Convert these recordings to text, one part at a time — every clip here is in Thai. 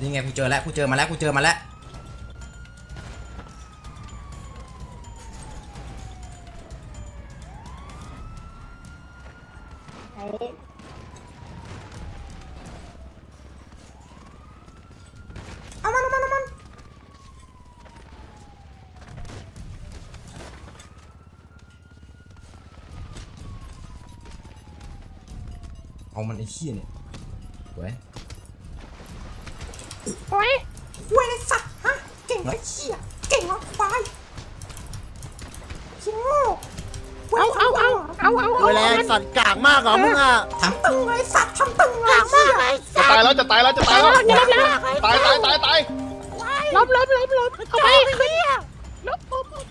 นี่ไงกูเจอแล้วกูเจอมาแล้วกูเจอมาแล้วไอ้เอามันเอามันเอามันเอามันไอ้เหี้ยเนี่ยสวย เหรอมึงอะทำตึงเลยสัตว์ทำตึงเลยกากมากเลยจะตายแล้วจะตายแล้วจะตายแล้วเดี๋ยวเดี๋ยวตายตายตายตายล้มล้มล้มล้มเอาไปเคลียร์ล้มล้มแฮก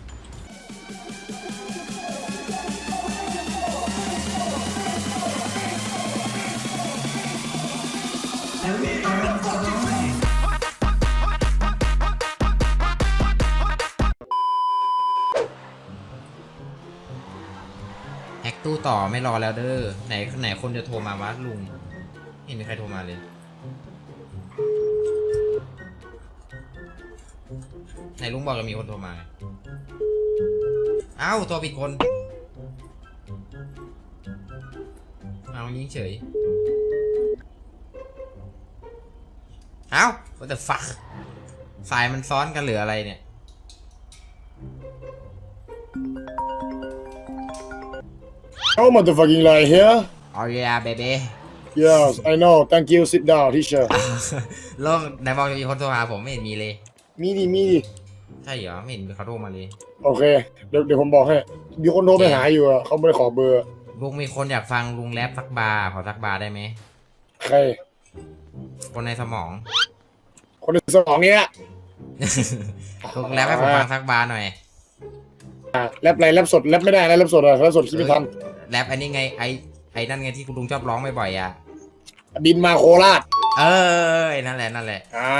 ตู้ต่อไม่รอแล้วเด้อไหนไหนคนจะโทรมาวะลุงเห็นมีใครโทรมาเลยไหนลุงบอกจะมีคนโทรมาเอ้าตัวผิดคนเอายิงเฉยเอ้า what the fuck สายมันซ้อนกันหรืออะไรเนี่ย Oh, motherfucking lie here. เอาเยาเบเบ้ Yes, I know. Thank you. Sit down, teacher. ลงไหนบอกจะมีคนโทรหาผมไม่เห็นมีเลย มีดิมีดิใช่เหรอไม่เห็นเขาโทรมาเลยโอเค เดี๋ยวเดี๋ยวผมบอกให้ มีคนโทรไปหาอยู่อะเขาไม่ได้ขอเบอร์ ลุงมีคนอยากฟังลุงแรปสักบาร์ขอสักบาร์ได้ไหมใคร คนในสมอง คนในสมองเนี้ย ลุงแรปให้ผมฟังสักบาร์หน่อยอะแรปอะไรแรปสดแรปไม่ได้นะแรปสดอะแรปสดคิดไม่ทัน แรปอันนี้ไงไอไอนั่นไงที่คุณลุงชอบร้องบ่อยๆอะ บินมาโคราช เออไอ้นั่นแหละนั่นแหละ อ่า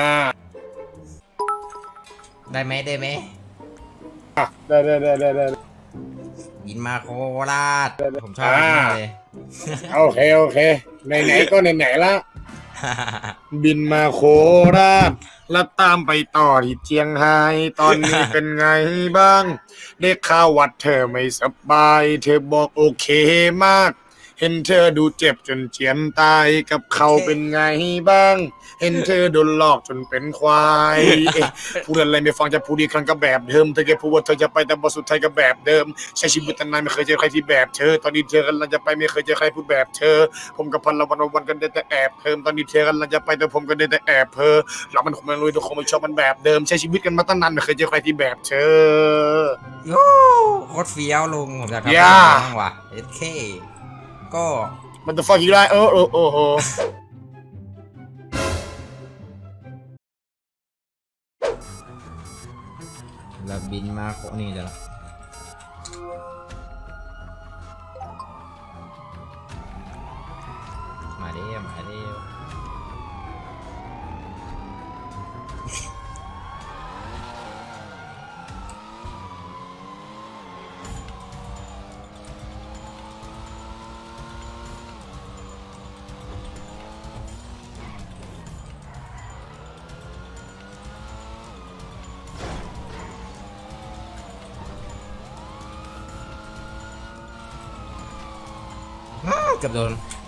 ได้ไหมได้ไหมอะได้ได้ได้ได้ได้ บินมาโคราชผมชอบมากเลย โอเค โอเค ไหน ๆ ก็ไหน ๆ ละ บินมาโคราชแล้วตามไปต่อที่เชียงไฮ้ตอนนี้เป็นไงบ้าง ได้ข่าววัดเธอไม่สบาย เธอบอกโอเคมาก เห็นเธอดูเจ็บจนเจียนตายกับเขาเป็นไงบ้าง เห็นเธอโดนหลอกจนเป็นควายเอ๊ะพูดอะไรไม่ฟังจะพูดอีกครั้งก็แบบเดิมเธอแค่พูดว่าเธอจะไปแต่บทสุดท้ายก็แบบเดิมใช้ชีวิตตั้งนานไม่เคยเจอใครที่แบบเธอ ตอนนี้เธอกำลังจะไปไม่เคยเจอใครพูดแบบเธอ ผมกับพันละวันวันๆกันได้แต่แอบเพิ่มตอนนี้เธอกำลังจะไปแต่ผมก็ได้แต่แอบเพ้อเรามันคงไม่รู้ทุกคนไม่ชอบมันแบบเดิมใช้ชีวิตกันมาตั้งนานไม่เคยเจอใครที่แบบเธอโย่โคตรเฟี้ยวลุงผมอยากทำย่าบ้างว่ะเอเค ก็ มันจะฟังอีกไรเออเออโอ้โหแล้วบินมาโคนี่เดี๋ยวละมาเด้วมาเด้ว อ้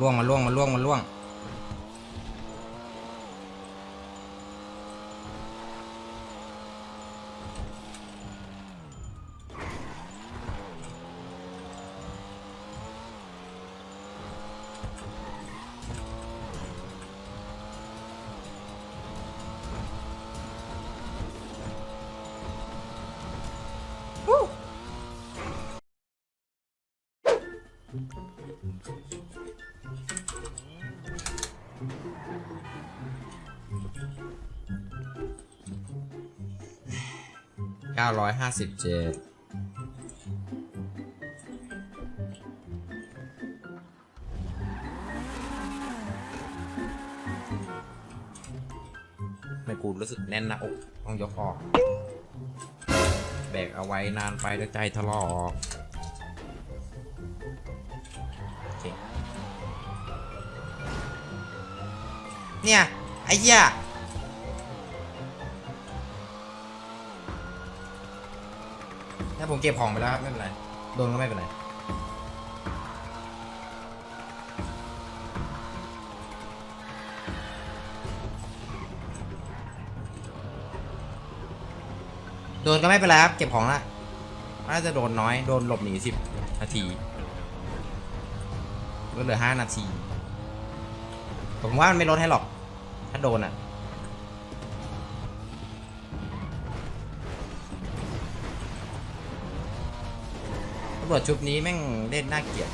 ล่วงมันล่วงมันล่วงมันล่วง เก้าร้อยห้าสิบเจ็ดไม่กูรู้สึกแน่นหนะอกต้องยกออก แบกเอาไว้นานไปแล้วใจทะลอกโอเคเนี่ย ไอ้เหี้ย ผมเก็บของไปแล้วครับไม่เป็นไร โดนก็ไม่เป็นไรโดนก็ไม่เป็นไรครับ เก็บของละน่าจะโดนน้อย โดนหลบหนีสิบนาที ก็เหลือห้านาที ผมว่ามันไม่ลดให้หรอก ถ้าโดนอะำรวจชุดนี้แม่งเล่นน่าเกลียด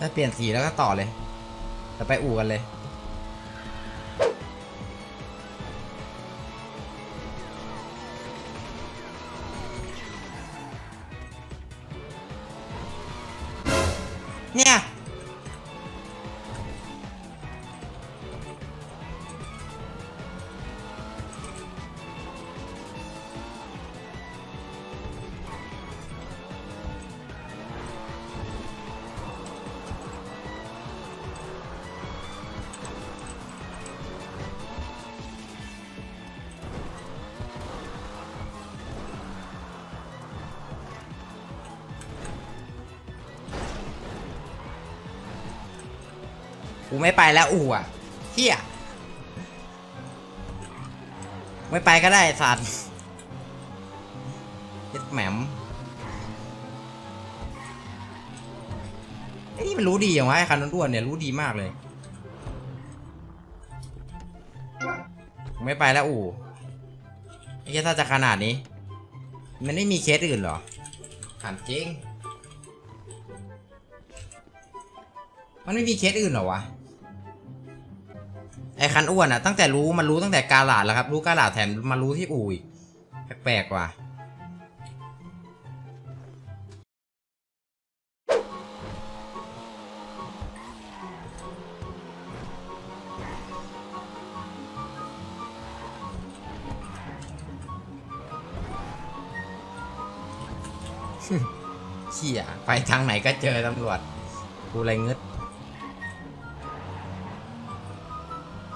ถ้าเปลี่ยนสีแล้วก็ต่อเลย จะไปอู่กันเลย ไม่ไปแล้วอู่อะเฮียไม่ไปก็ได้สัตว์เจ็ดแหมมไอ้นี่มันรู้ดีอย่างวะไอ้คันอ้วนเนี่ยรู้ดีมากเลย ไม่ไปแล้วอู่ไอ้เหี้ยถ้าจะขนาดนี้ มันไม่มีเคสอื่นเหรอถามจริง มันไม่มีเคสอื่นเหรอวะ ไอ้คันอ้วนอะตั้งแต่รู้มันรู้ตั้งแต่กาลาดแล้วครับ รู้กาลาดแถมมารู้ที่อู่อีกแปลกๆว่ะเขี่ยไปทางไหนก็เจอตำรวจกูไรเงึด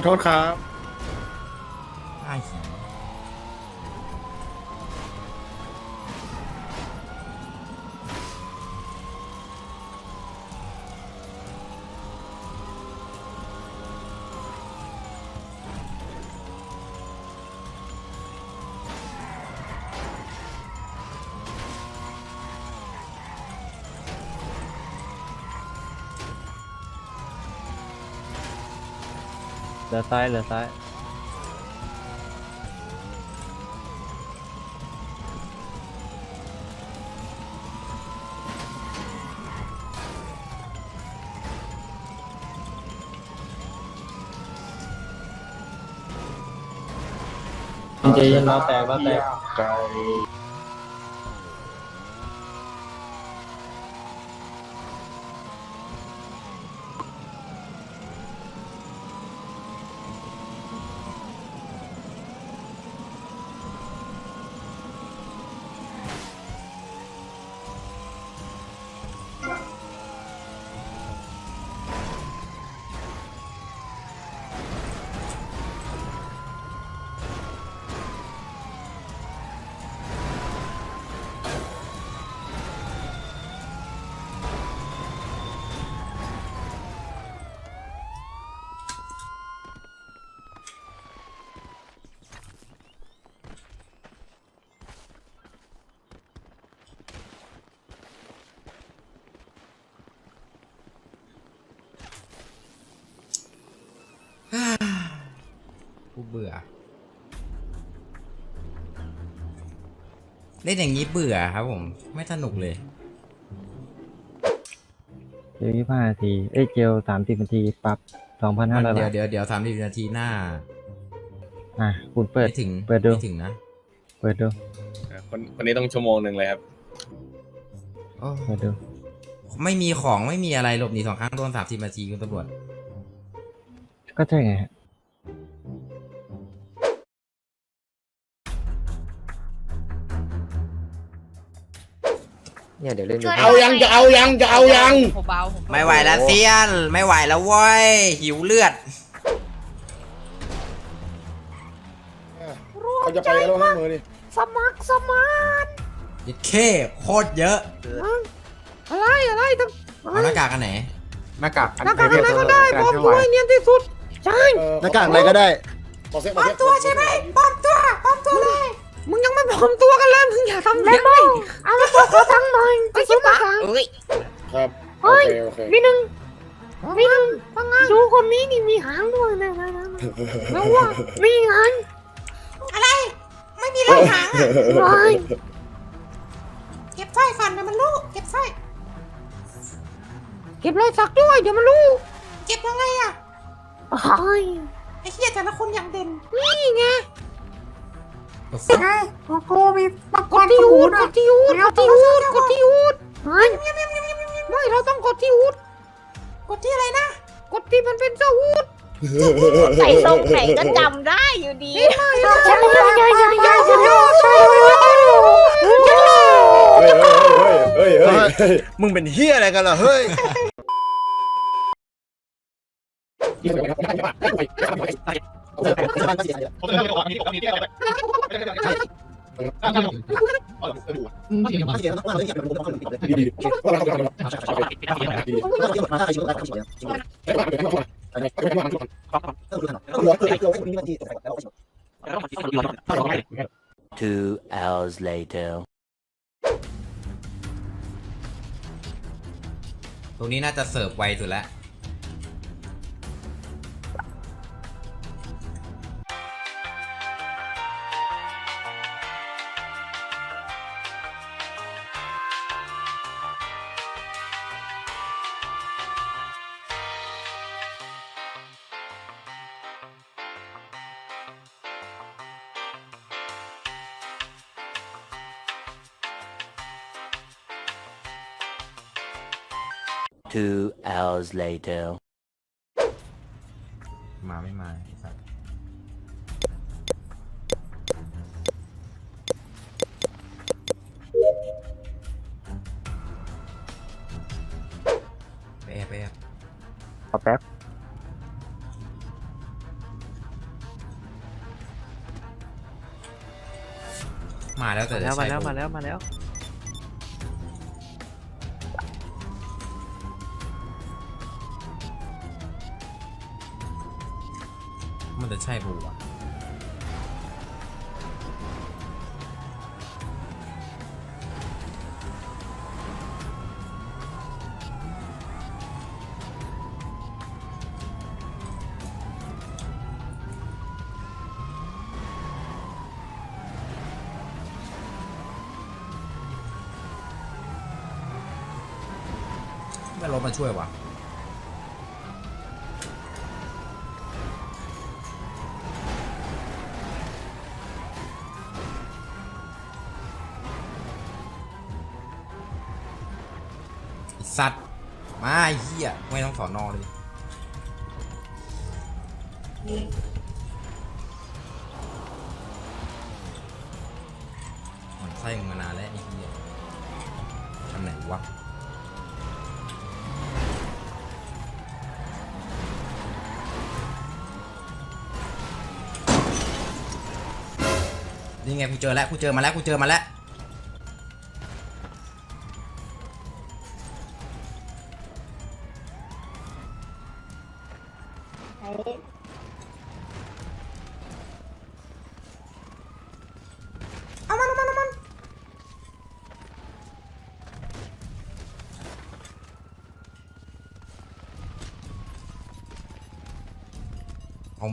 ขอโทษครับ ไอ้หีเห ลือซ้ายเหลือซ้ายใจเย็นเราแตกเราแตกกู เบื่อ เล่นอย่างนี้เบื่อครับผม ไม่สนุกเลย เจลยี่ห้านาที เอ้ยเจลสามสิบนาทีปรับสองพันห้าร้อยเดี๋ยวบาทเดี๋ยวเดี๋ยวสามสิบนาทีหน้า อะคุณเปิด ไม่ถึงเปิดดู ไม่ถึงนะเปิดดูคนคนนี้ต้องชั่วโมงหนึ่งเลยครับ โอ้เปิดดู ไม่มีของไม่มีอะไรหลบหนีสองครั้งโดนสามสิบนาทีคุณตำรวจ ก็ใช่ไงฮะ เนี่ยเดี๋ยวเล่นดูเอายังจะเอายังจะเอายัง ผมเบาผมเบาไม่ไหวแล้วเซียน ไม่ไหวแล้วเว้ย หิวเลือด เขาจะไปแล้วให้มือดิสมัครสมานยิดเคโคตรเยอะอะไรอะไรต้องเอาหน้ากากกันไหน หน้ากากอันหน้ากากอะไรก็ได้เยวปลอมเยวตัวให้เนียนที่สุดใช่หน้ากากอะไรก็ได้บอกเซ็ตบอกเซ็ตตัวใช่ไหมปลอมตัวปลอมตัวเลย มึงยังไม่ปลอมตัวกันเลยมึงอย่าทำเสียงเลยเอาละตัวขอตังค์หน่อยไอ้ชิบะครับโอเฮ้ย เคโอเคนี่หนึ่งนี่หนึ่งดูคนนี้นี่มีหางด้วยนะนะนะแล้วว่านี่ไงอะไร ไม่มีรอยหางอะเก็บสร้อยก่อนเดี๋ยวมันรู้เก็บสร้อย เก็บรอยสักด้วยเดี๋ยวมันรู้เก็บยังไงอะ โอ้ยไอ้เหี้ยแต่ละคนอย่างเด่นนี่ไง โอเคมีปกกดที่อูดกนะดที่อูดกดที่อูดกดที่อูดไม่เราต้องกดที่อูดกดที่อะไรนะกดที่มันเป็นเจ้าอูดใส่ตรงไหนก็จำได้อยู่ดี ฉันไม่ได้ฉันไม่ได้ฉันไม่ได้ฉันไม่ได้เฮ้ยเฮ้ยเฮ้ยเฮ้ยมึงเป็นเฮียอะไรกันล่ะเฮ้ย Thank you. ผมจะไปผมจะบ้านก็เสียใจแล้วผมจะเลือกก่อนนี้ก่อนนี้ที่อะไรใช่ Two hours later ตรงนี้น่าจะเสิร์ฟไวสุดแล้ว Two hours later มาไม่มาไอ้สัตไปแอบไปแอบแป๊บ มาแล้วแต่มาแล้วมาแล้วมาแล้วมาแล้ว จะใช่กูอะไม่รถมาช่วยวะ มาไอ้เหี้ยไม่ต้องสอนอเลยมันไส้มึงมานานแล้วไอ้เหี้ยทำไหนวะนี่ไงกูเจอแล้วกูเจอมาแล้วกูเจอมาแล้ว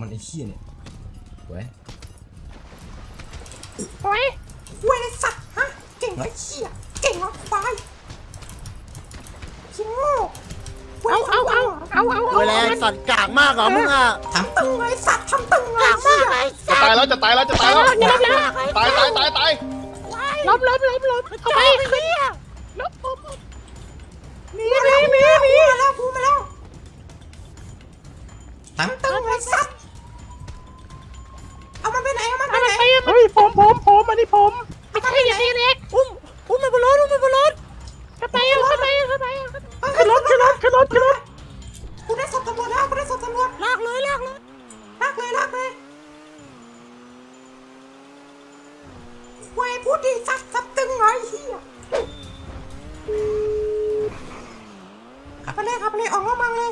มันไอ้เหี้ยเนี่ยเว้ยโอ้ยเว้ยไอ้สัตว์ฮะ เก่งไอ้เหี้ยเก่งเอาควายชิโง่เอาเอาเอาเอาเอาเวลาสัตว์กากมากเหรอมึงอะทำตึงเลยสัตว์ทำตึงเลยเหี้ยจะตายแล้วจะตายแล้วจะตายแล้วตายตายตายตายลบลบลบลบเข้าไปเหี้ยลบลบลบหนีหนีหนีหนีมาแล้วกูมาแล้วทำตึงเลยสัตว์ เฮ้ยผมผมผมอันนี้ผมไม่ใช่ไอ้เล็กอุ้มอุ้มมันบนรถอุ้มมันบนรถเข้าไปเอาเข้าไปเอาเข้าไปเอาขึ้นรถขึ้นรถขึ้นรถขึ้นรถกูได้ศพตำรวจแล้วกูได้ศพตำรวจลากเลยลากเลยลากเลยลากเลยเว้ยพูดดีสัตว์สัตว์ตึงเลยเฮียขับไปเลยขับไปเลยออกนอกเมืองเลย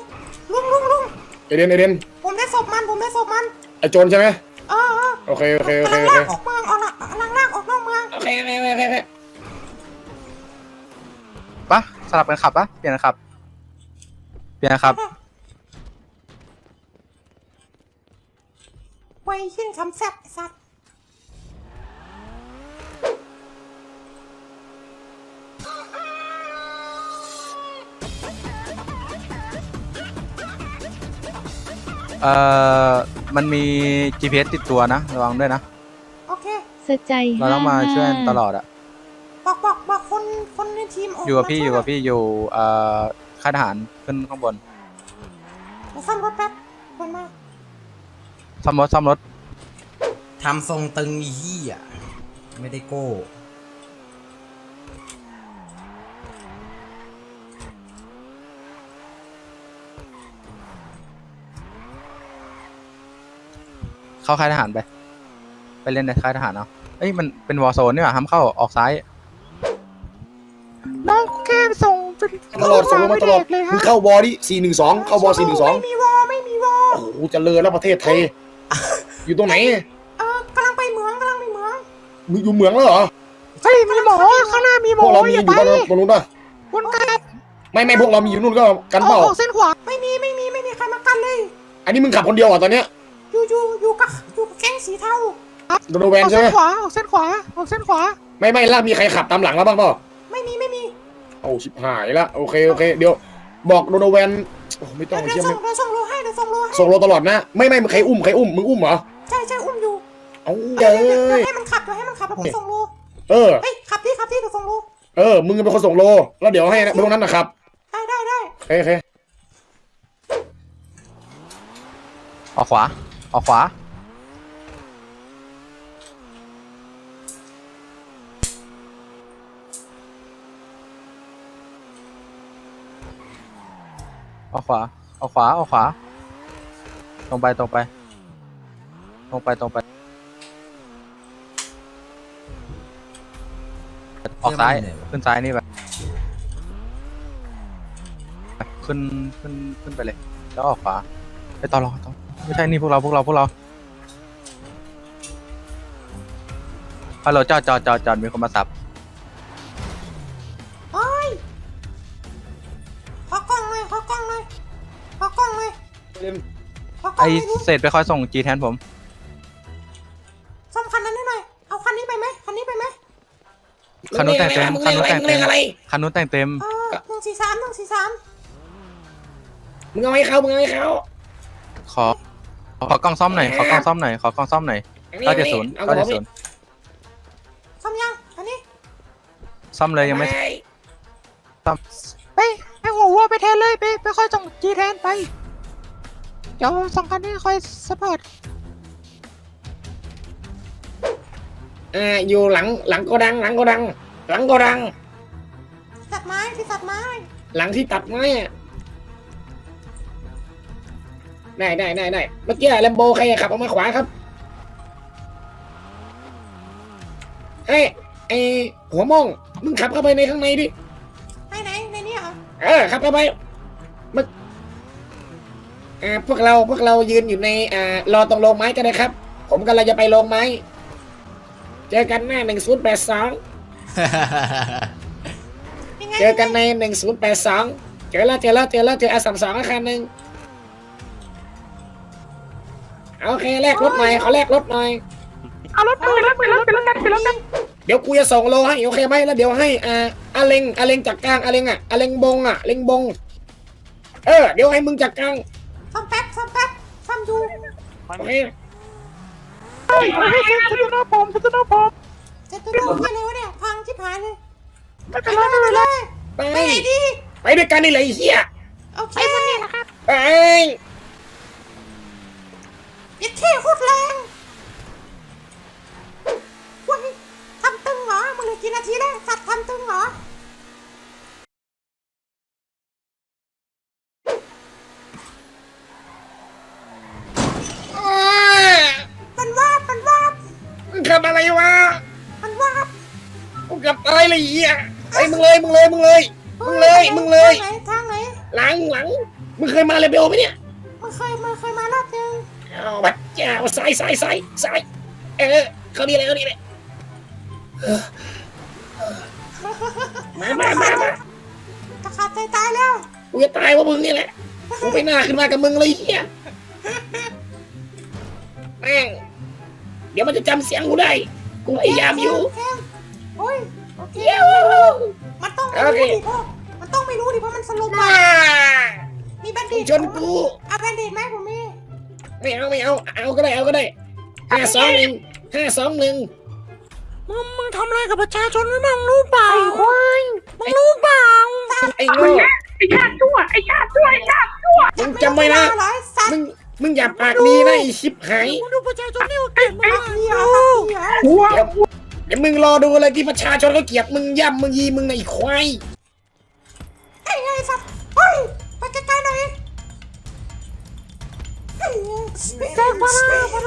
ลุงลุงลุงเอเดนเอเดนผมได้ศพมันผมได้ศพมันไอโจรใช่ไหมเออเออ โอเคโอเคโอเคกำลังโอเคลากออกเมืองออกละกำลังลากออกนอกเมืองโอเคโอเคโอเคโอเคปะสลับกันขับปะเปลี่ยนกันขับ เปลี่ยนกันขับเว้ยขึ้นคำแซ่บไอ้สัตว์เอ่อ มันมี GPS ติดตัวนะ ระวังด้วยนะ โอเคสใจเราต้องมาช่วยกันตลอดอะบอกบอกบอกคนคนในทีมกอยู่กับพี่มาอช่วยู่กับพี่อยู่เอ่อค่ายทหารขึ้นข้างบนเดี๋ยวซ่อมรถแป๊บคนมาซ่อมรถซ่อมรถทำทรงตึงไอ้เหี้ยไม่ได้โก้ เข้าค่ายทหารไป ไปเล่นในค่ายทหารเอาเอ้ยมันเป็นวอร์โซนนี่หว่าห้ามเข้าออกซ้ายน้องแค่ส่งเป็นตลอดส่งลงมาตลอดเลยมึงฮะเข้าวอดิสี่หนึ่งสองเข้าวอสี่หนึ่งสองไม่มีวอไม่มีวอโอ้โหเจริญแล้วประเทศไทยอยู่ตรงไหนเออกำลังไปเหมืองกำลังไปเหมืองมึงอยู่เหมืองแล้วเหรอเฮ้ยมีหมอข้างหน้ามีหมพอวกเรามีออยู่ย่าไปตรงตรงนู้นป่ะวนกลับไม่ไม่พวกเรามีอยู่นู่นก็กันเปอล่าอกเส้นขวาไม่มีไม่มีไม่มีใครมากันเลย อันนี้มึงขับคนเดียวเหรอะตอนเนี้ย อยู่อยู่อยู่กับอยู่กับแก๊งสีเทาโดนแวอนอกใช่เส้ไหมนขวาออกเส้นขวาออกเส้นขวา ไม่ไม่แล้วมีใครขับตามหลังแล้วบ้างเปล่าไม่มีไม่มีเอาชิบหายละโอเคโอเคเดี๋ยวบอกโดนแวนโอ้ไม่ต้องเดี๋ยวเชื่อส่ไม่งเดี๋ยวส่งโลให้เดี๋ยวส่งโลให้ส่งโลตลอดนะ ไม่ไม่ใครอุ้มใครอุ้มมึงอุ้มเหรอใช่ใช่อุ้มอยู่เอาเดี๋เย้ยวเดี๋ยวเดี๋ยวยให้มันขับเดี๋ยวให้มันขับแล้วผมส่งโลเออ เฮ้ยขับที่ขับที่เดี๋ยวส่งโลเออ มึงเป็นคนส่งโล แล้วเดี๋ยวให้นะไปตรงนั้นนะครับได้ได้ได้โอเคโอเคออกขวา ออกขวา ออกขวา ออกขวา ออกขวา ตรงไป ตรงไป ตรงไป ตรงไป ออกซ้ายเพื่อนมันอยู่ไหนวะขึ้นซ้ายนี่ไป ขึ้น ขึ้น ขึ้นไปเลย แล้วออกขวา ไปต่อรอต่อ ไม่ใช่นี่พวกเราพวกเราพวกเราฮัลโหลจอดจอดจอดจอดมีคนมาสับเฮ้ยขอกล้องหน่อยขอกล้องหน่อยขอกล้องหน่อยขอกล้ไอองหน่อยดิเศษไปคอยส่งจีแทนผม ซ่อมคันนั้นให้หน่อย เอาคันนี้ไปไหมคันนี้ไปไหมคันนู้นแต่งเต็มคันนู้นแต่งเต็มคันนู้นแต่งเต็ม เออหนึ่งสี่สามหนึ่งสี่สามมึงเอาให้เขามึงเอาให้เขาขอ ขอกล้องซ่อมหน่อยขอกล้องซ่อมหน่อยขอกล้องซ่อมหน่อยเก้าเจ็ดศูนย์เก้าเจ็ดศูนย์ซ่อมยังอันนี้ซ่อมเลยยังไม่ซ่อมไปให้หัววัวไปแทนเลยไปไปค่อยส่งจีแทนไปเดี๋ยวสองคันนี้ค่อยสปอร์ตอ่าอยู่หลังหลังโกดัง หลังโกดัง หลังโกดัง ตัดไม้ที่ตัดไม้ หลังที่ตัดไม้อะ ได้ได้ได้ได้เมื่อกี้แลมโบใครขับออกมาขวาครับเอ้ยไอหัวโมงมึงขับเข้าไปในข้างในดิไหนไหนในนี้เหรอเออขับเข้าไปมึงอ่าพวกเราพวกเรายืนอยู่ในอ่ารอตรงโรงไม้กันนะครับ ผมกำลังจะไปโรงไม้ เจอกันหน้าหนึ่งศูนย์แปดสองยังไงเจอกันในหนึ่งศูนย์แปดสองเจอแล้วเจอแล้วเจอแล้วเจออาสามสองอาคารหนึ่ง โอเคแลกรถหน่อยขอแลกรถหน่อย เอารถไปรถไปรถไปรถกันไปรถกันเดี๋ยวกูจะส่งโลให้โอเคไหมแล้วเดี๋ยวให้อ่าอาเลงอาเลงจัดกลางอาเลงอะอาเลงบงอะเลงบง เออ เดี๋ยวให้มึงจัดกลางซ่อมแป๊บซ่อมแป๊บซ่อมอยู่โอเคให้เซ็นสตุนผมสตุนผมจะตัวดูที่อะไรวะเนี่ยพังชิบหายเลยไม่เป็นไรไม่เป็นไรไปไปไหนดีไปด้วยกันนี่เลยไอ้เฮียโอเคไปนี่นะครับไป ยัดเท่โคตรแรงเว้ยทำตึงเหรอมึงเหลือกี่นาทีแล้วสัตว์ทำตึงเหรออ้ามันวาบมันวาบมึงขับอะไรวะมันวาบกูขับอะไรเลยไอ้เฮียไอ้มึงเลยมึงเลยมึงเลย มึงเลยมึงเลย ทางไหนทางไหนหลังหลังมึงเคยมาเลเบลไหมเนี่ย มึงเคยมึงเคยมารอบนึงเอาบัดเจ้าสายสายสายสายเออเขาดีเลยเขาดีเลยเออมามามามาจะขาดใจตายแล้วกูจะตายเพราะมึงนี่แหละกูไปหน้าขึ้นมากับมึงเลยเฮียแม่งเดี๋ยวมันจะจำเสียงกูได้ กูพยายามอยู่แคมโอ้ยโอเคเย้มันต้องไม่โอเครู้ดิพ่อมันต้องไม่รู้ดิเพราะมันสลบมาอะมีแบนมึดิงตชนกูเอาแบนดิตไหมผมมี ไม่เอาไม่เอา เอาก็ได้เอาก็ได้ห้าสองหนึ่งห้าสองหนึ่งมึงมึงทำอะไรกับประชาชนไม่มึงรู้เปล่าไอ้ควายมึงรู้เปล่าไอ้โง่ไอ้ชาติชั่วไอ้ชาติชั่วไอ้ชาติชั่วมึงจำไว้นะเหรอสัตมึว์งมึงอย่าปากดีนะไอ้ชิบหายมึงดูประชาชนนี่เขาเกลียดมึงตัดมากเหี้ยตัดเหี้ยหัวเดี๋ยวเดี๋ยวมึงรอดูอะไรที่ประชาชนเขาเกลียดมึงย่ำมึงยีมึงในะไอ้ควายไอ้ไอ้สัตว์เฮ้ยไปใกล้ๆหน่อย แจ้งมาแล้วมา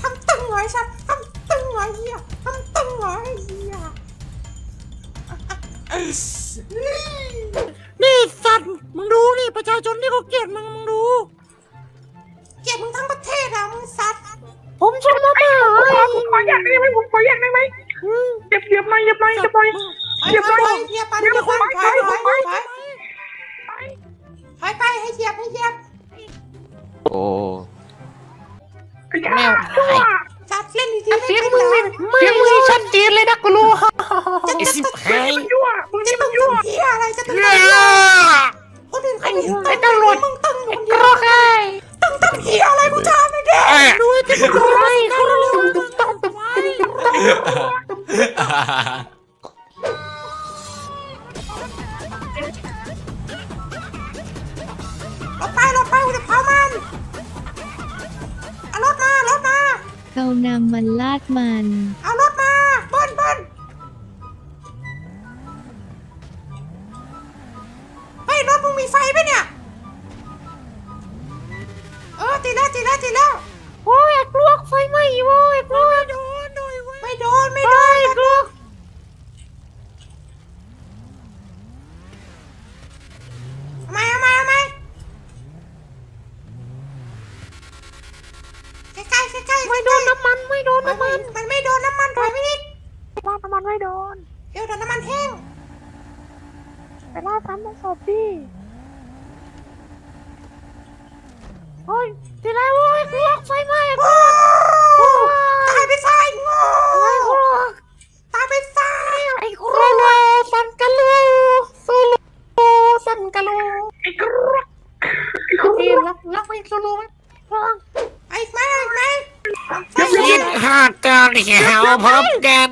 ทำตึงไว้สัตว์ทำตึงไว้เหี้ยทำตึงไว้เหี้ยนี่สัตว์มึงดูนี่ประชาชนที่เขาเกลียดมึงมึงดูเกลียดมึงทั้งประเทศอะมึงสัตว์ผมชมมาเปล่าผมขออยากได้ไหมผมขออยากได้ไหมเหยียบเหยียบหน่อยเหยียบหน่อยเหยียบหน่อย เหยียบไปเหยียบไปเหยียบไปถอยถอยถอยถอยถอยไปให้เหยียบให้เหยียบโอ้แมวสัตว์เล่นดีๆเสียงได้มึงไหมเสียงมึงชัดเจนเลยนะกูรู้ไอ้สิบหายยั่วมึงจะนี่ตึมึงงยั่วเหี้ยอะไรจะตึงคนอื่นเขาไม่ตึงไอ้ตำรวจมึงตึงคนเดีกยวรอกไอ้ตึงตึงเหี้ยอะไรกูถามไม่ได้ดูไอ้ที่มึงดูไอ้เขาเร็วๆตุ้มต้องตุ้มตุ้ม เอานำมันลาดมัน เอาร นเดี๋ยวโดนน้ำมันแห้งไปล่าซ้ำในศพดิโอ้ยทีไรโอ้ยลอกไฟไหม้อะตายไปไฟไอ้ครัวตายไปไฟไอ้ครัวสันกันเลยโซโลสันกันเลยไอ้ครัวเอาพี่ล็อกล็อกไปโซโลไหมล็อกไอ้แม่แม่ คิดหอดตอนเหี่ยวพบกัน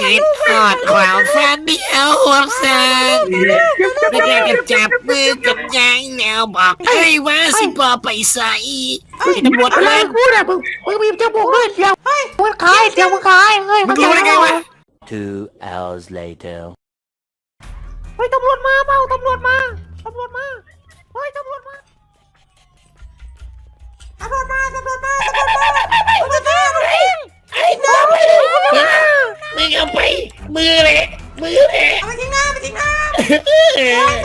คิดหอดความฝันเดียวหัวแสนไม่ได้กันจับมือกันยังแนวบอกให้ว่าสิบอไปใส่ไอ้ตำรวจอะไรเล่นพูดอะมึงมึงมีจมูกด้วยเดียวเฮ้ยมึงขายเดียวมึงขายเฮ้ยมึงรู้ได้ไงวะ Two hours later. เฮ้ยตำรวจมาเปล่าตำรวจมาตำรวจมาเฮ้ยตำรวจมา Yeah.